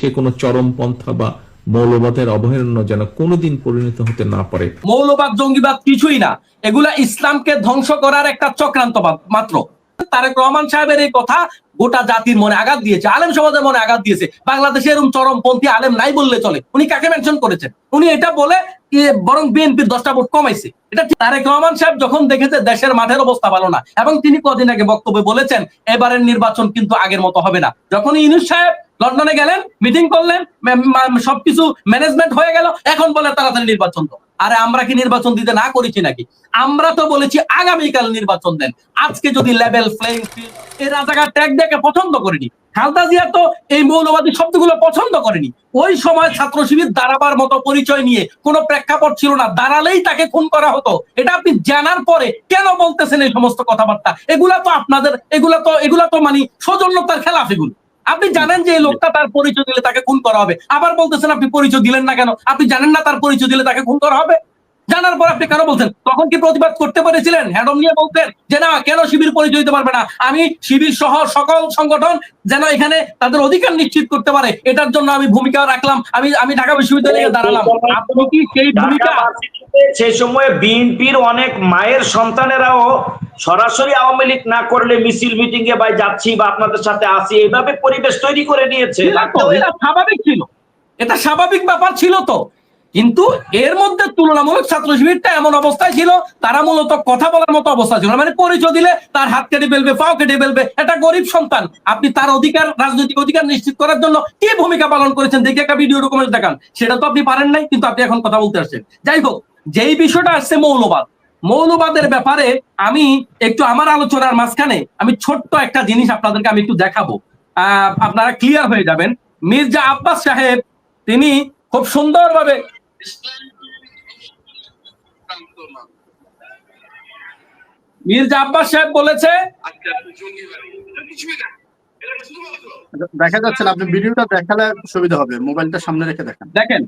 বাংলাদেশকে কোনো চরমপন্থা বা মৌলবাদের অভয়ারণ্য যেন কোনোদিন পরিণত হতে না পারে। মৌলবাদ, জঙ্গিবাদ কিছুই না। এগুলা ইসলামকে ধ্বংস করার একটা চক্রান্ত মাত্র। তারেক রহমান সাহেবের এই কথা গোটা জাতির মনে আঘাত দিয়েছে, আলেম সমাজের মনে আঘাত দিয়েছে। বাংলাদেশে এরকম চরমপন্থী আলেম নাই বললে চলে। উনি কাকে মেনশন করেছেন? উনি এটা বলে বরং বিএনপির দশটা ভোট কমাইছে। এটা তারেক রহমান সাহেব যখন দেখেছে দেশের মাঠের অবস্থা ভালো না, এবং তিনি কদিন আগে বক্তব্যে বলেছেন, এবারের নির্বাচন কিন্তু আগের মতো হবে না। যখন ইউনুস সাহেব লন্ডনে গেলেন মিটিং করলেন সবকিছু ম্যানেজমেন্ট হয়ে গেল। এখন বলে তাড়াতাড়ি নির্বাচন তো আরে আমরা কি নির্বাচন দিতে না করেছি নাকি? আমরা তো বলেছি আগামীকাল নির্বাচন দেন। আজকে যদি লেভেল ফ্লেইং ফিল্ড এই রাজাকার দেখে পছন্দ করেনি। খালদা জিয়া তো এই মৌলবাদী শব্দগুলো পছন্দ করেনি। ওই সময় ছাত্র শিবির দাঁড়াবার মতো পরিচয় নিয়ে কোনো প্রেক্ষাপট ছিল না। দাঁড়ালেই তাকে খুন করা হতো। এটা আপনি জানার পরে কেন বলতেছেন এই সমস্ত কথাবার্তা? এগুলা তো আপনাদের, এগুলা তো এগুলা তো মানে সৌজন্যতার খেলাফ এগুলো। আপনি জানেন যে এই লোকটা তার পরিচয় দিলে তাকে খুন করা হবে। আবার বলতেছেন আপনি পরিচয় দিলেন না কেন? আপনি জানেন না তার পরিচয় দিলে তাকে খুন করা হবে? জানার পর আপনি কেন বলছেন? তখন কি প্রতিবাদ করতে পেরেছিলেন? হ্যাডম নিয়ে বলতেন যে না কেন শিবির পরিচয় দিতে পারবে না? আমি শিবির সহ সকল সংগঠন যেন এখানে তাদের অধিকার নিশ্চিত করতে পারে। এটার জন্য আমি ভূমিকা রাখলাম। আমি আমি ঢাকা বিশ্ববিদ্যালয়ে দাঁড়ালাম। আপনি কি সেই ভূমিকা? সেই সময় বিএনপির অনেক মায়ের সন্তানেরাও সরাসরি আওয়ামী লীগ না করলে মিছিল মিটিং এ বা যাচ্ছি বা আপনাদের সাথে আসি এইভাবে পরিবেশ তৈরি করে নিয়েছে। এটা স্বাভাবিক ছিল। এটা স্বাভাবিক ব্যাপার ছিল তো। কিন্তু এর মধ্যে তুলনামূলক ছাত্র শিবিরটা এমন অবস্থায় ছিল তারা মূলত কথা বলার মতো অবস্থা ছিল মানে পরিচয় দিলে তার হাত কেটে ফেলবে পাও কেটে ফেলবে। এটা গরিব সন্তান। আপনি তার অধিকার রাজনৈতিক অধিকার নিশ্চিত করার জন্য কি ভূমিকা পালন করেছেন? দেখে একটা ভিডিও ডকুমেন্ট দেখান। সেটা তো আপনি পারেন নাই কিন্তু আপনি এখন কথা বলতে আসছেন। যাই হোক যেই বিষয়টা আসছে মৌলবাদ মৌলবাদের ব্যাপারে আমি একটু আমার আলোচনার মাঝখানে আমি ছোট্ট একটা জিনিস আপনাদেরকে আমি একটু দেখাবো। আপনারা ক্লিয়ার হয়ে যাবেন। মির্জা আব্বাস সাহেব তিনি খুব সুন্দরভাবে মির্জা আব্বাস সাহেব বলেছে দেখা যাচ্ছে আপনি ভিডিওটা দেখালে সুবিধা হবে মোবাইলটা সামনে রেখে দেখেন। দেখেন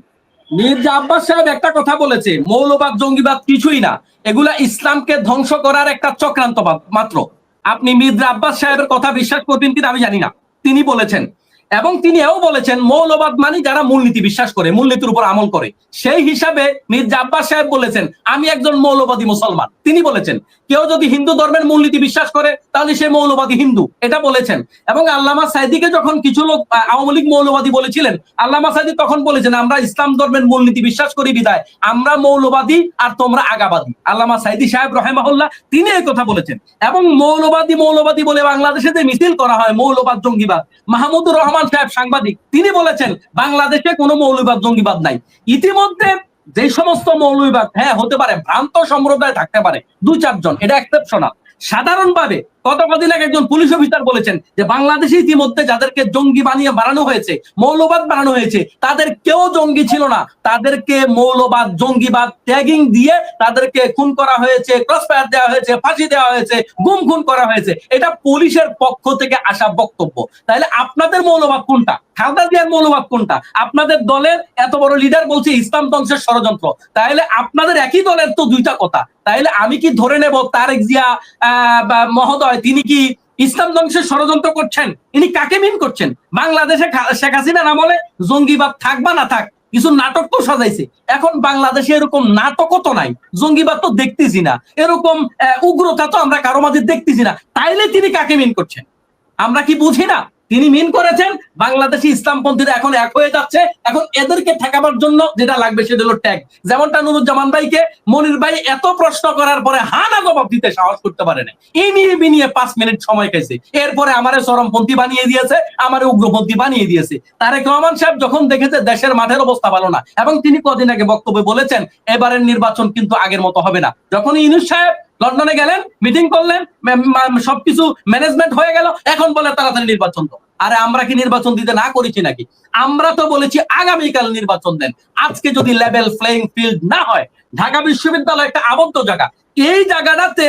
মির্জা আব্বাস সাহেব একটা কথা বলেছে, মৌলবাদ, জঙ্গিবাদ কিছুই না। এগুলা ইসলামকে ধ্বংস করার একটা চক্রান্ত মাত্র। আপনি মির্জা আব্বাস সাহেবের কথা বিশ্বাস করবেন কিনা আমি জানি না। তিনি বলেছেন এবং তিনি এও বলেছেন, মৌলবাদ মানে যারা মূলনীতি বিশ্বাস করে, মূলনীতির উপর আমল করে। সেই হিসাবে মির্জা আব্বাস সাহেব বলেছেন, আমি একজন মৌলবাদী মুসলমান। তিনি বলেছেন, কেউ যদি হিন্দু ধর্মের মূলনীতি বিশ্বাস করে, তাহলে সে মৌলবাদী হিন্দু। এটা বলেছেন। এবং আল্লামা সাইদিকে যখন কিছু লোক আওয়ামী লীগ মৌলবাদী বলেছিলেন, আল্লামা সাইদি তখন বলেছেন, আমরা ইসলাম ধর্মের মূলনীতি বিশ্বাস করি বিদায় আমরা মৌলবাদী আর তোমরা আগাবাদী। আল্লামা সাইদি সাহেব রহেমাহুল্লাহ, তিনি এই কথা বলেছেন। এবং মৌলবাদী মৌলবাদী বলে বাংলাদেশে যে মিছিল করা হয়, মৌলবাদ জঙ্গিবাদ, মাহমুদুর রহমান সাহেব সাংবাদিক, তিনি বলেছেন, বাংলাদেশে কোনো মৌলবাদ, জঙ্গিবাদ নাই। ইতিমধ্যে যে সমস্ত মৌলবাদ হ্যাঁ হতে পারে, ভ্রান্ত সম্প্রদায় থাকতে পারে দু চারজন এটা এক্সেপশনাল সাধারণভাবে গত কদিন আগে একজন পুলিশ অফিসার বলেছেন যে বাংলাদেশে ইতিমধ্যে যাদেরকে জঙ্গি বানিয়ে বানানো হয়েছে, মৌলবাদ বানানো হয়েছে, তাদের কেউ জঙ্গি ছিল না। তাদেরকে মৌলবাদ, জঙ্গিবাদ ট্যাগিং দিয়ে তাদেরকে খুন করা হয়েছে ক্রসফায়ার দেওয়া হয়েছে, ফাঁসি দেওয়া হয়েছে, গুম খুন করা হয়েছে। এটা পুলিশের পক্ষ থেকে আসা বক্তব্য। তাহলে আপনাদের মৌলবাদ কোনটা? খালদা জিয়ার মৌলবাদ কোনটা? আপনাদের দলের এত বড় লিডার বলছে ইসলাম ধ্বংসের ষড়যন্ত্র। তাহলে আপনাদের একই দলের তো দুইটা কথা। তাইলে আমি কি ধরে নেব তারেক জিয়া মহোদয় তিনি কি ইসলাম ধ্বংসের ষড়যন্ত্র করছেন? ইনি কাকে মিন করছেন? বাংলাদেশে শেখ হাসিনার আমলে জঙ্গিবাদ থাকবা না থাক, কিছু নাটক তো সাজাইছে। এখন বাংলাদেশে এরকম নাটকও তো নাই, জঙ্গিবাদ তো দেখতেছি না। এরকম উগ্রতা তো আমরা কারও মাঝে দেখতেছি না। তাইলে তিনি কাকে মিন করছেন? আমরা কি বুঝি না? তিনি মিন করেছেন, বাংলাদেশি ইসলামপন্থীরা এখন এক হয়ে যাচ্ছে। এখন এদেরকে ঠেকাবার জন্য যেটা লাগবে সেটা হলো ট্যাগ যেমনটা নুরুজ্জামান ভাইকে মনির ভাই এত প্রশ্ন করার পরে হানা জবাব দিতে সাহস করতে পারে না এই নিয়ে পাঁচ মিনিট সময় খাইছে এরপরে আমারে চরমপন্থী বানিয়ে দিয়েছে, আমারে উগ্রপন্থী বানিয়ে দিয়েছে। তারেক রহমান সাহেব যখন দেখেছে দেশের মাঠের অবস্থা ভালো না, এবং তিনি কদিন আগে বক্তব্যে বলেছেন, এবারের নির্বাচন কিন্তু আগের মতো হবে না। যখন ইনুস সাহেব লন্ডনে গেলেন মিটিং করলেন সবকিছু ম্যানেজমেন্ট হয়ে গেল, এখন বলে তাড়াতাড়ি নির্বাচন তো আরে আমরা কি নির্বাচন দিতে না করেছি নাকি? আমরা তো বলেছি আগামীকাল নির্বাচন দেন। আজকে যদি লেভেল প্লেইং ফিল্ড না হয়, ঢাকা বিশ্ববিদ্যালয় একটা আবদ্ধ জায়গা। এই জায়গাটাতে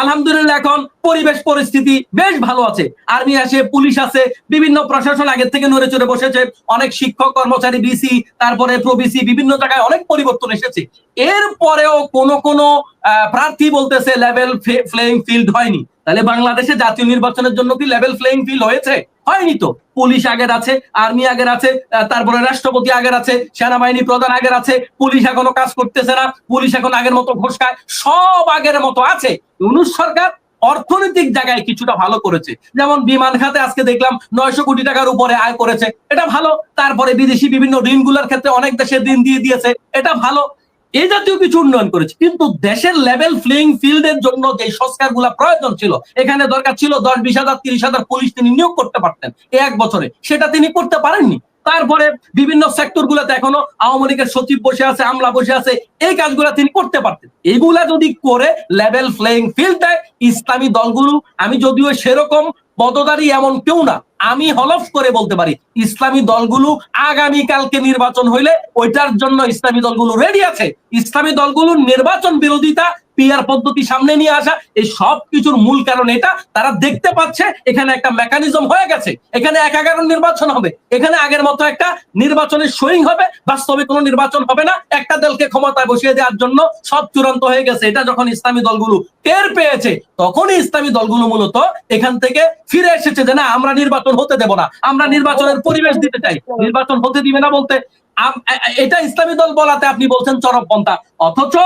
আলহামদুলিল্লাহ, এখন পরিবেশ পরিস্থিতি বেশ ভালো আছে। আর্মি আছে পুলিশ আছে বিভিন্ন প্রশাসন আগের থেকে নড়ে চড়ে বসেছে। অনেক শিক্ষক, কর্মচারী, বিসি, তারপরে প্রবিসি, বিভিন্ন জায়গায় অনেক পরিবর্তন এসেছে। এর পরেও কোন কোন প্রার্থী বলতেছে লেভেল প্লেইং ফিল্ড হয়নি। তাহলে বাংলাদেশে জাতীয় নির্বাচনের জন্য কি লেভেল প্লেইং ফিল্ড হয়েছে? হয়নি তো। পুলিশ আগের আছে, আর্মি আগের আছে তারপরে রাষ্ট্রপতি আগের আছে, সেনাবাহিনী প্রধান আগের আছে, পুলিশ এখনও কাজ করতেছে না, পুলিশ এখন আগের মতো ঘোষ খায় সব আগের মতো আছে। ইউনুস সরকার অর্থনৈতিক জায়গায় কিছুটা ভালো করেছে। যেমন বিমান খাতে আজকে দেখলাম নয়শো কোটি টাকার উপরে আয় করেছে। এটা ভালো, তারপরে বিদেশি বিভিন্ন ঋণগুলোর ক্ষেত্রে অনেক দেশে ঋণ দিয়ে দিয়েছে। এটা ভালো এই জাতীয় কিছু উন্নয়ন করেছে। কিন্তু দেশের লেভেল ফ্লেইং ফিল্ডের জন্য যে সংস্কার প্রয়োজন ছিল, এখানে দরকার ছিল দশ, বিশ হাজার, তিরিশ হাজার পুলিশ তিনি নিয়োগ করতে পারতেন এক বছরে। সেটা তিনি করতে পারেননি। তারপরে বিভিন্ন সেক্টর গুলাতে এখনও আওয়ামী লীগের সচিব বসে আছে, আমলা বসে আছে, এই কাজগুলা তিনি করতে পারতেন। এগুলা যদি করে লেভেল ফ্লেইং ফিল্ড দেয় ইসলামী দলগুলো, আমি যদিও সেরকম পদধারী এমন কেউ না আমি হলফ করে বলতে পারি, ইসলামী দলগুলো আগামী কালকে নির্বাচন হইলে ওইটার জন্য ইসলামী দলগুলো রেডি আছে। ইসলামী দলগুলো নির্বাচন বিরোধিতা পিয়ার পদ্ধতি সামনে নিয়ে আসা, এই সব কিছুর মূল কারণ এটা। তারা দেখতে পাচ্ছে এখানে একটা মেকানিজম হয়ে গেছে। এখানে এক নির্বাচন হবে। এখানে আগের মতো একটা নির্বাচনের সইং হবে। বাস্তবে কোনো নির্বাচন হবে না। একটা দলকে ক্ষমতায় বসিয়ে দেওয়ার জন্য সব চূড়ান্ত হয়ে গেছে। এটা যখন ইসলামী দলগুলো টের পেয়েছে, তখনই ইসলামী দলগুলো মূলত এখান থেকে ফিরে এসেছে যে না, আমরা নির্বাচন হতে দেব না। আমরা নির্বাচনের পরিবেশ দিতে চাই। নির্বাচন হতে দিবে না বলতে এটা ইসলামী দল বলাতে আপনি বলছেন চরমপন্থা অথচ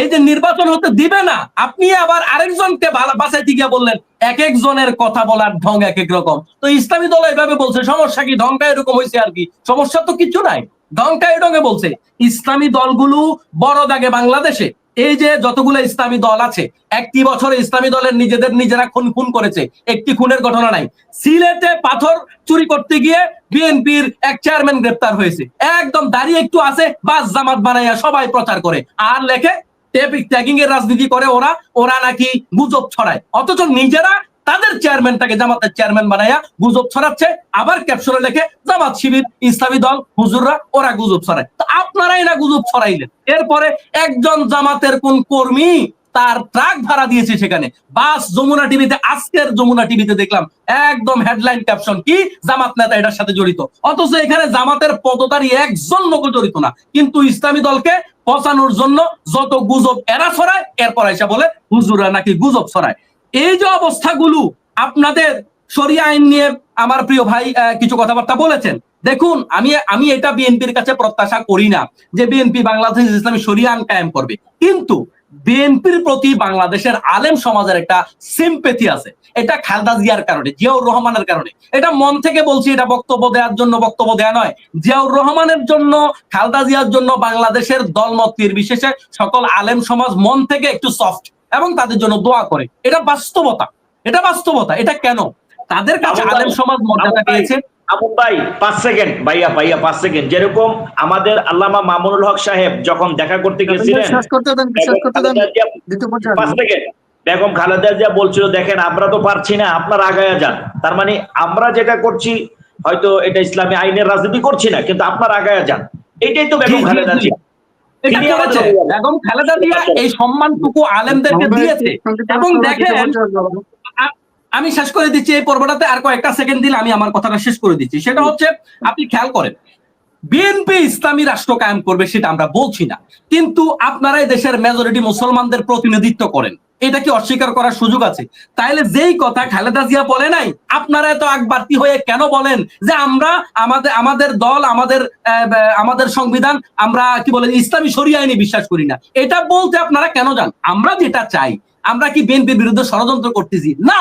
এই যে নির্বাচন হতে দিবে না, আপনি আবার আরেকজনকে বাঁচাইতে গিয়ে বললেন, এক একজনের কথা বলার ঢং এক এক রকম। তো ইসলামী দল এভাবে বলছে, সমস্যা কি? ঢংটা এরকম হয়েছে আর কি? সমস্যা তো কিছু নাই। ঢংটা ঢঙ্গে বলছে। ইসলামী দলগুলো বড় দাগে বাংলাদেশে। এই যে যতগুলো ইসলামী দল আছে, একটি বছরে ইসলামী দলের নিজেদের নিজেরা খুন খুন করেছে, একটি খুনের ঘটনা নাই। সিলেটে পাথর চুরি করতে গিয়ে বিএনপির এক চেয়ারম্যান গ্রেপ্তার হয়েছে। একদম দাঁড়িয়ে একটু আছে, বাস জামাত বানাইয়া সবাই প্রচার করে। আর লেখে ট্যাগিং এর রাজনীতি করে ওরা ওরা নাকি গুজব ছড়ায়। অথচ নিজেরা তাদের চেয়ারম্যানটাকে জামাতের চেয়ারম্যান বানাইয়া গুজব ছড়াচ্ছে, আবার ক্যাপশনে লেখে, জামাত শিবির, ইসলামী দল, হুজুররা, ওরা গুজব ছড়ায়। তো আপনারাই না গুজব ছড়াইলেন। এরপরে একজন জামাতের কোন কর্মী তার ট্রাক ভাড়া দিয়েছে সেখানে। বাস যমুনা টিভিতে, আজকের যমুনা টিভিতে দেখলাম, একদম হেডলাইন ক্যাপশন কি? জামাত নেতা এটার সাথে জড়িত। অথচ এখানে জামাতের পদতারই একজন লোক জড়িত না। কিন্তু ইসলামী দলকে পচানোর জন্য যত গুজব এরা ছড়ায়, এরপর এসে বলে হুজুরা নাকি গুজব ছড়ায়। এই যে অবস্থাগুলো আপনাদের সরিয়া আইন নিয়ে আমার প্রিয় ভাই কিছু কথাবার্তা বলেছেন। দেখুন, আমি আমি এটা বিএনপির কাছে প্রত্যাশা করি না যে বিএনপি বাংলাদেশ ইসলামী সরিয়া আইন কায়েম করবে। কিন্তু বিএনপির প্রতি বাংলাদেশের আলেম সমাজের একটা সিম্পেথি আছে। এটা খালদা জিয়ার কারণে, জিয়াউর রহমানের কারণে। এটা মন থেকে বলছি, এটা বক্তব্য দেওয়ার জন্য বক্তব্য দেওয়া নয়। জিয়াউর রহমানের জন্য, খালদা জিয়ার জন্য বাংলাদেশের দলমত নির্বিশেষে সকল আলেম সমাজ মন থেকে একটু সফট এবং তাদের জন্য দোয়া করে। এটা বাস্তবতা। এটা বাস্তবতা। এটা কেন? তাদের কাছে আলেম সমাজ মর্যাদা পেয়েছে। আমন ভাই পাঁচ সেকেন্ড ভাইয়া ভাইয়া পাঁচ সেকেন্ড যেরকম আমাদের আল্লামা মামুনুল হক সাহেব যখন দেখা করতে পাঁচ সেকেন্ড বেগম খালেদা জিয়া বলছিল দেখেন আমরা তো পারছি না আপনারা আগায়া যান। তার মানে আমরা যেটা করছি হয়তো এটা ইসলামী আইনের রাজনীতি করছি না কিন্তু আপনারা আগায়া যান। এটাই তো বেগম খালেদা জিয়া। এটা করেছে। বেগম খালেদা জিয়া এই সম্মানটুকু আলেমদেরকে দিয়েছে। এবং দেখেন আমি শেষ করে দিচ্ছি এই পর্বটাতে। আর কয়েকটা সেকেন্ড দিলে আমি আমার কথাটা শেষ করে দিচ্ছি। সেটা হচ্ছে আপনি খেয়াল করেন বিএনপি ইসলামী রাষ্ট্র কায়েম করবে সেটা আমরা বলছি না। কিন্তু আপনারাই দেশের মেজরিটি মুসলমানদের প্রতিনিধিত্ব করেন। এটা কি অস্বীকার করার সুযোগ আছে? তাইলে যেই কথা খালেদা জিয়া বলে নাই, আপনারা এত আগবাড়তি হয়ে কেন বলেন যে আমরা আমাদের আমাদের দল, আমাদের আমাদের সংবিধান আমরা কি বলে, ইসলামী শরিয়া আইনে বিশ্বাস করি না। এটা বলতে আপনারা কেন যান? আমরা যেটা চাই, আমরা কি বিএনপির বিরুদ্ধে ষড়যন্ত্র করতেছি? না!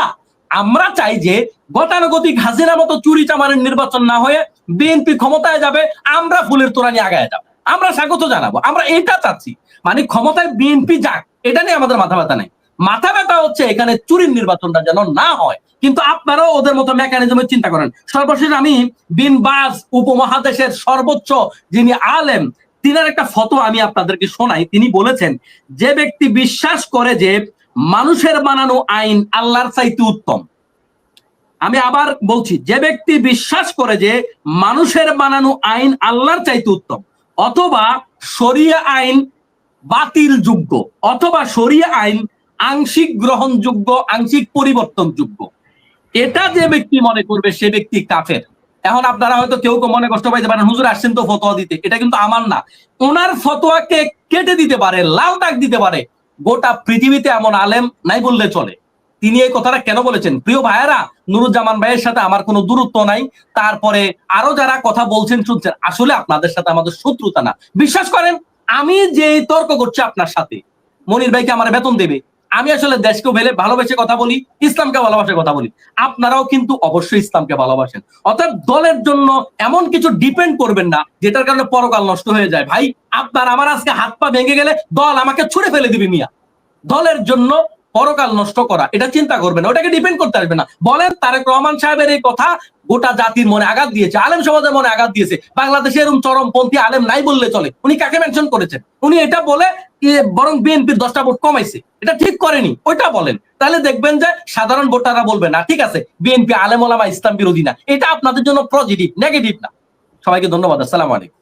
আমরা চাই যে গতানুগতিক হাজিরা মতো চুরি চামারের নির্বাচন না হয়ে বিএনপি ক্ষমতায় যাবে, আমরা ফুলের তোরা নিয়ে আগায় যাব। আমরা স্বাগত জানাব, আমরা এটা চাচ্ছি। মানে ক্ষমতায় বিএনপি যাক, এটা নিয়ে আমাদের মাথা ব্যথা নেই। মাথা ব্যথা হচ্ছে এখানে চুরির নির্বাচনটা যেন না হয়। কিন্তু আপনারাও ওদের মতো মেকানিজমের চিন্তা করেন। সর্বশেষ আমি বিনবাজ উপমহাদেশের সর্বোচ্চ যিনি আলেম, তিনার একটা ফটো আমি আপনাদেরকে শোনাই। তিনি বলেছেন, যে ব্যক্তি বিশ্বাস করে যে মানুষের বানানো আইন আল্লাহর চাইতে উত্তম আমি আবার বলছি, যে ব্যক্তি বিশ্বাস করে যে মানুষের বানানো আইন আল্লাহর চাইতে উত্তম, অথবা শরিয়া আইন বাতিল যোগ্য অথবা শরিয়া আইন আংশিক গ্রহণযোগ্য, আংশিক পরিবর্তনযোগ্য, এটা যে ব্যক্তি মনে করবে সে ব্যক্তি কাফের। এখন আপনারা হয়তো কেউ কেউ মনে কষ্ট পাইতে পারেন, হুজুর আসছেন তো ফতোয়া দিতে, এটা কিন্তু আমার না। ওনার ফতোয়াকে কেটে দিতে পারে, লাল দাগ দিতে পারে, গোটা পৃথিবীতে এমন আলেম নাই বললে চলে। তিনি এই কথাটা কেন বলেছেন? প্রিয় ভাইয়েরা, নুরুজ্জামান ভাইয়ের সাথে আমার কোনো দূরত্ব নাই। তারপরে আরও যারা কথা বলছেন, শুনছেন, আসলে আপনাদের সাথে আমাদের শত্রুতা না। বিশ্বাস করেন, আমি যে তর্ক করছি আপনার সাথে, মনির ভাইকে আমার বেতন দেবে। আমি আসলে দেশকে ভেলে ভালোবেসে কথা বলি, ইসলামকে ভালোবাসে কথা বলি। আপনারাও কিন্তু অবশ্যই ইসলামকে ভালোবাসেন। অর্থাৎ দলের জন্য এমন কিছু ডিপেন্ড করবেন না, যেটার কারণে পরকাল নষ্ট হয়ে যায়। ভাই, আপনার আমার আজকে হাত পা ভেঙে গেলে দল আমাকে ছুড়ে ফেলে দিবে মিয়া। দলের জন্য পরকাল নষ্ট করা, এটা চিন্তা করবে না, ওটাকে ডিপেন্ড করতে আসবে না। বলেন তারেক রহমান সাহেবের এই কথা গোটা জাতির মনে আঘাত দিয়েছে, আলেম সমাজের মনে আঘাত দিয়েছে। বাংলাদেশে এরকম চরমপন্থী আলেম নাই বললে চলে। উনি কাকে মেনশন করেছেন? উনি এটা বলে বরং বিএনপির দশটা ভোট কমাইছে। এটা ঠিক করেনি, ওইটা বলেন। তাহলে দেখবেন যে সাধারণ ভোটাররা বলবে না, ঠিক আছে, বিএনপি আলেম ওলামা ইসলাম বিরোধী না। এটা আপনাদের জন্য পজিটিভ নেগেটিভ না। সবাইকে ধন্যবাদ, আসসালামু আলাইকুম।